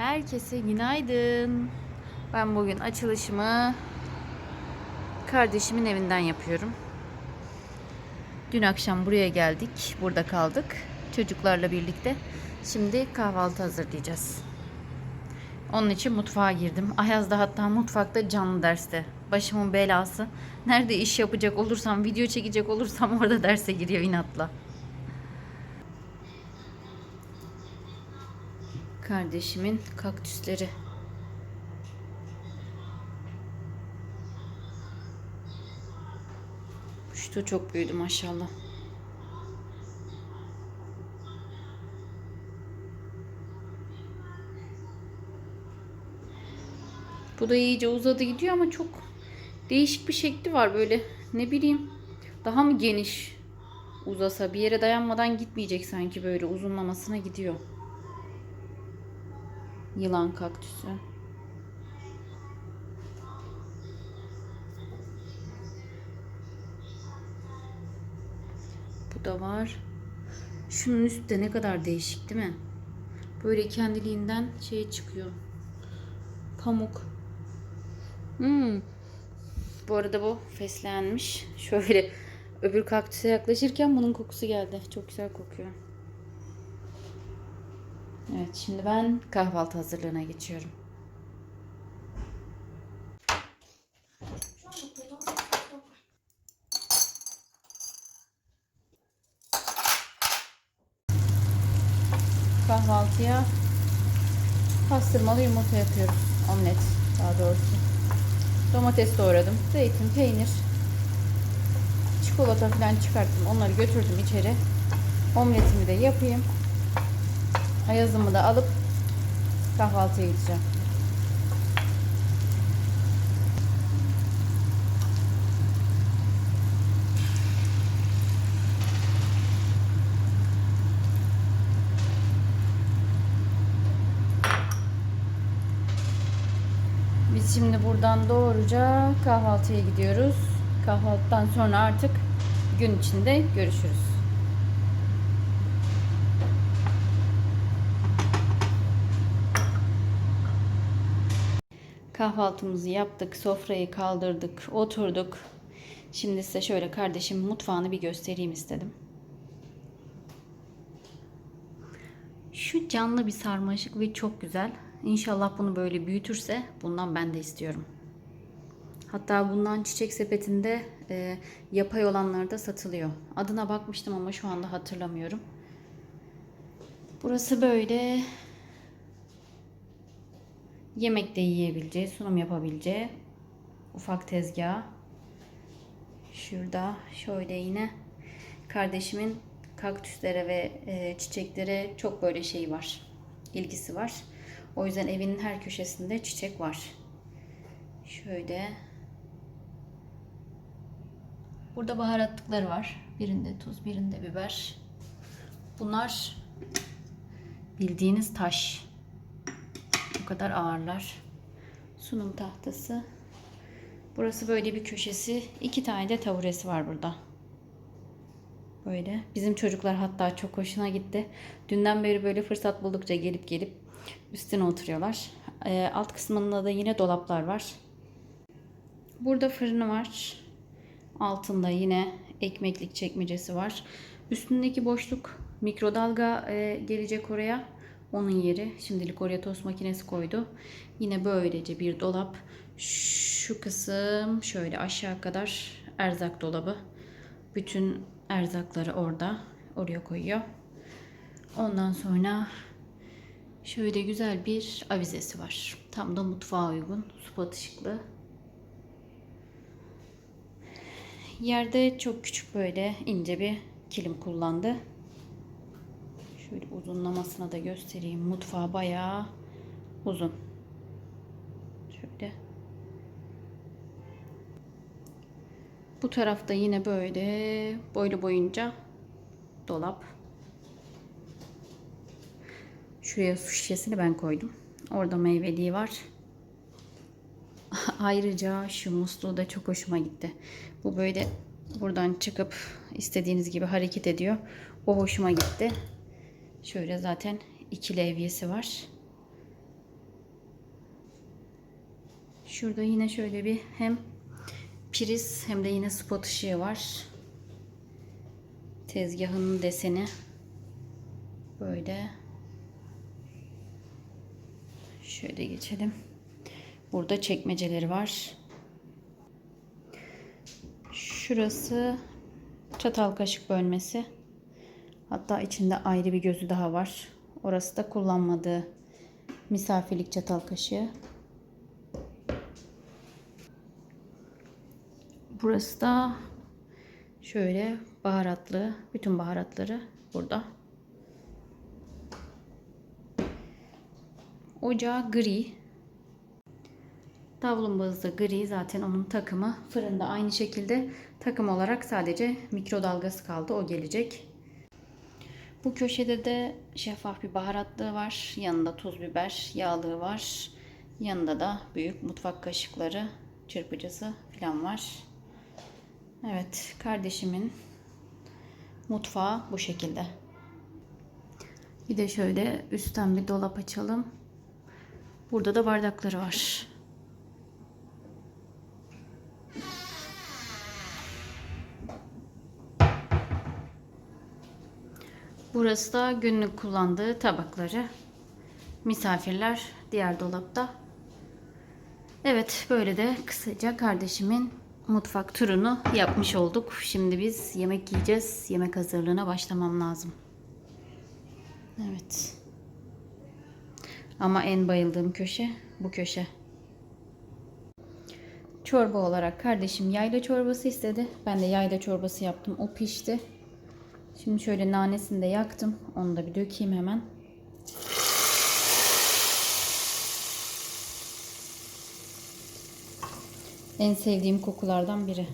Herkese günaydın. Ben bugün açılışımı kardeşimin evinden yapıyorum. Dün akşam buraya geldik. Burada kaldık. Çocuklarla birlikte. Şimdi kahvaltı hazırlayacağız. Onun için mutfağa girdim. Ayaz da hatta mutfakta canlı derste. Başımın belası. Nerede iş yapacak olursam, video çekecek olursam orada derse giriyor inatla. Kardeşimin kaktüsleri. Şu da çok büyüdü maşallah. Bu da iyice uzadı gidiyor ama çok değişik bir şekli var böyle. Ne bileyim daha mı geniş uzasa bir yere dayanmadan gitmeyecek sanki böyle uzunlamasına gidiyor. Yılan kaktüsü. Bu da var. Şunun üstü de ne kadar değişik değil mi? Böyle kendiliğinden şey çıkıyor. Pamuk. Hmm. Bu arada bu fesleğenmiş. Şöyle öbür kaktüse yaklaşırken bunun kokusu geldi. Çok güzel kokuyor. Evet şimdi ben kahvaltı hazırlığına geçiyorum. Kahvaltıya pastırmalı yumurta yapıyoruz. Omlet daha doğrusu. Domates doğradım. Zeytin, peynir, çikolata falan çıkarttım. Onları götürdüm içeri. Omletimi de yapayım. Ayazımı da alıp kahvaltıya gideceğim. Biz şimdi buradan doğruca kahvaltıya gidiyoruz. Kahvaltıdan sonra artık gün içinde görüşürüz. Kahvaltımızı yaptık, sofrayı kaldırdık, oturduk. Şimdi size şöyle kardeşim mutfağını bir göstereyim istedim. Şu canlı bir sarmaşık ve çok güzel. İnşallah bunu böyle büyütürse bundan ben de istiyorum. Hatta bundan çiçek sepetinde e, yapay olanlar da satılıyor. Adına bakmıştım ama şu anda hatırlamıyorum. Burası böyle yemek de yiyebileceği, sunum yapabileceği ufak tezgah. Şurada şöyle yine kardeşimin kaktüslere ve e, çiçeklere çok böyle şey var. ilgisi var. O yüzden evinin her köşesinde çiçek var. Şöyle. Burada baharatlıkları var. Birinde tuz, birinde biber. Bunlar bildiğiniz taş. Kadar ağırlar. Sunum tahtası. Burası böyle bir köşesi. İki tane de taburesi var burada. Böyle. Bizim çocuklar hatta çok hoşuna gitti. Dünden beri böyle fırsat buldukça gelip gelip üstüne oturuyorlar. Ee, alt kısmında da yine dolaplar var. Burada fırını var. Altında yine ekmeklik çekmecesi var. Üstündeki boşluk mikrodalga e, gelecek oraya. Onun yeri. Şimdilik oraya tost makinesi koydu. Yine böylece bir dolap. Şu kısım şöyle aşağı kadar erzak dolabı. Bütün erzakları orada. Oraya koyuyor. Ondan sonra şöyle güzel bir avizesi var. Tam da mutfağa uygun. Spot ışıklı. Yerde çok küçük böyle ince bir kilim kullandı. Şöyle uzunlamasına da göstereyim. Mutfağı bayağı uzun. Şöyle. Bu tarafta yine böyle boylu boyunca dolap. Şuraya su şişesini ben koydum. Orada meyveliği var. Ayrıca şu musluğu da çok hoşuma gitti. Bu böyle buradan çıkıp istediğiniz gibi hareket ediyor. O hoşuma gitti. Şöyle zaten ikili evyesi var. Şurada yine şöyle bir hem priz hem de yine spot ışığı var. Tezgahın deseni böyle. Şöyle geçelim. Burada çekmeceleri var. Şurası çatal kaşık bölmesi. Hatta içinde ayrı bir gözü daha var. Orası da kullanmadığı misafirlik çatal kaşığı. Burası da şöyle baharatlı. Bütün baharatları burada. Ocağı gri. Davlumbazı da gri. Zaten onun takımı. Fırında aynı şekilde takım olarak sadece mikrodalgası kaldı. O gelecek. Bu köşede de şeffaf bir baharatlığı var. Yanında tuz biber, yağlığı var. Yanında da büyük mutfak kaşıkları, çırpıcısı falan var. Evet, kardeşimin mutfağı bu şekilde. Bir de şöyle üstten bir dolap açalım. Burada da bardakları var. Burası da günlük kullandığı tabakları. Misafirler diğer dolapta. Evet böyle de kısaca kardeşimin mutfak turunu yapmış olduk. Şimdi biz yemek yiyeceğiz. Yemek hazırlığına başlamam lazım. Evet. Ama en bayıldığım köşe bu köşe. Çorba olarak kardeşim yayla çorbası istedi. Ben de yayla çorbası yaptım. O pişti. Şimdi şöyle nanesini de yaktım. Onu da bir dökeyim hemen. En sevdiğim kokulardan biri.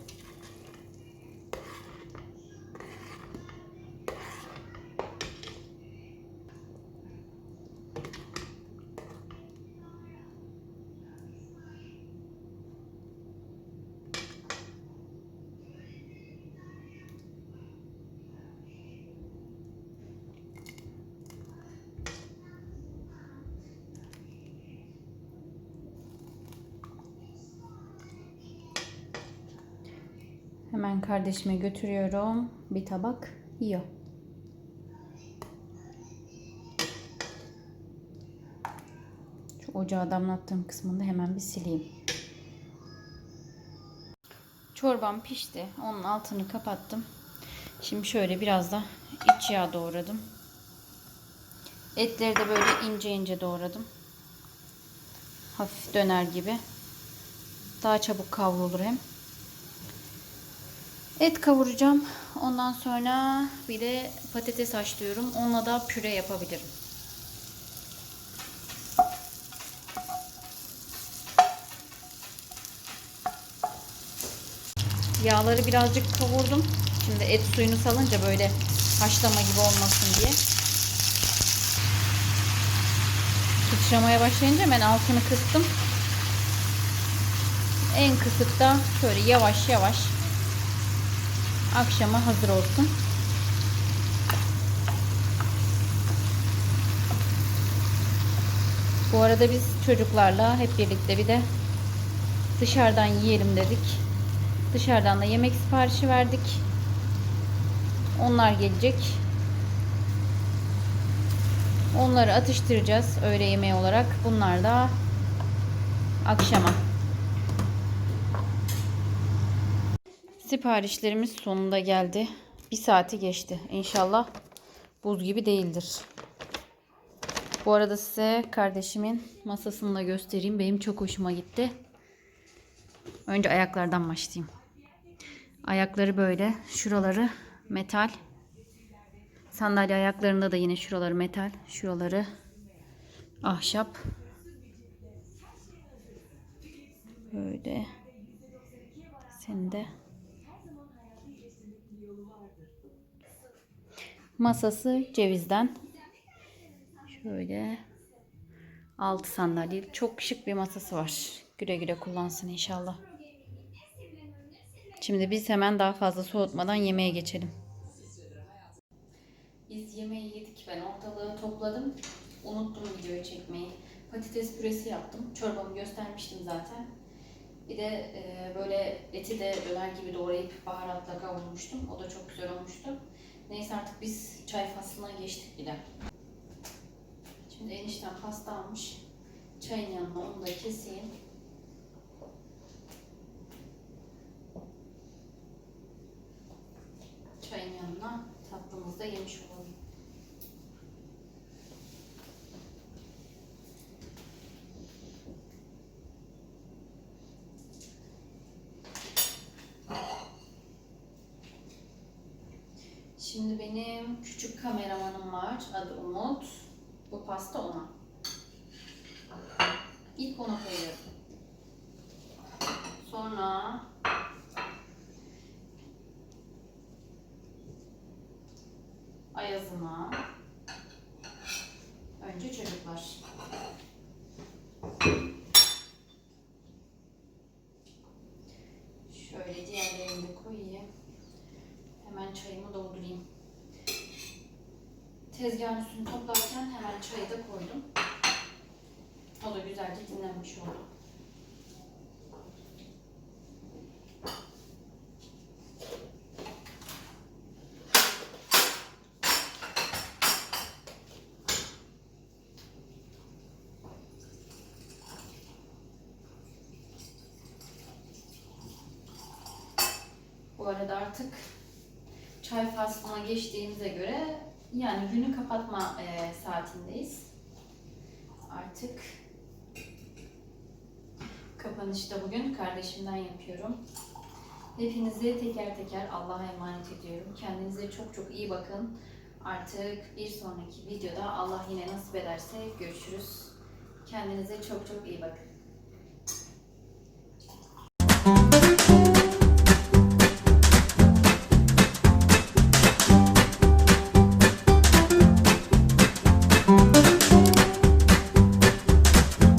Hemen kardeşime götürüyorum. Bir tabak yiyor. Şu ocağı damlattığım kısmını da hemen bir sileyim. Çorbam pişti. Onun altını kapattım. Şimdi şöyle biraz da iç yağ doğradım. Etleri de böyle ince ince doğradım. Hafif döner gibi. Daha çabuk kavrulur hem. Et kavuracağım. Ondan sonra bir de patates haşlıyorum. Onunla da püre yapabilirim. Yağları birazcık kavurdum. Şimdi et suyunu salınca böyle haşlama gibi olmasın diye. Sıçramaya başlayınca ben altını kıstım. En kısıkta şöyle yavaş yavaş akşama hazır olsun. Bu arada biz çocuklarla hep birlikte bir de dışarıdan yiyelim dedik. Dışarıdan da yemek siparişi verdik. Onlar gelecek. Onları atıştıracağız öğle yemeği olarak. Bunlar da akşama. Siparişlerimiz sonunda geldi. Bir saati geçti. İnşallah buz gibi değildir. Bu arada size kardeşimin masasını da göstereyim. Benim çok hoşuma gitti. Önce ayaklardan başlayayım. Ayakları böyle. Şuraları metal. Sandalye ayaklarında da yine şuraları metal. Şuraları ahşap. Böyle. Sen de Masası cevizden. Şöyle altı sandalye. Çok şık bir masası var. Güle güle kullansın inşallah. Şimdi biz hemen daha fazla soğutmadan yemeğe geçelim. Biz yemeği yedik. Ben ortalığı topladım. Unuttum videoyu çekmeyi. Patates püresi yaptım. Çorbamı göstermiştim zaten. Bir de e, böyle eti de döner gibi doğrayıp baharatla kavurmuştum. O da çok güzel olmuştu. Neyse artık biz çay faslına geçtik bile. Şimdi enişten pasta almış. Çayın yanına onu da keseyim. Çayın yanına tatlımızı da yemiş olalım. Şimdi benim küçük kameramanım var. Adı Umut. Bu pasta ona. İlk ona koyuyorum. Sonra Ayaz'ıma. Önce çocuklar. Şöyle diğerlerini de koyayım. Hemen çayımı doldurayım. Tezgahın üstünü toplarken hemen çayı da koydum. O da güzelce dinlenmiş oldu. Bu arada artık çay faslına geçtiğimize göre yani günü kapatma e, saatindeyiz. Artık kapanışı da bugün kardeşimden yapıyorum. Hepinizi teker teker Allah'a emanet ediyorum. Kendinize çok çok iyi bakın. Artık bir sonraki videoda Allah yine nasip ederse görüşürüz. Kendinize çok çok iyi bakın.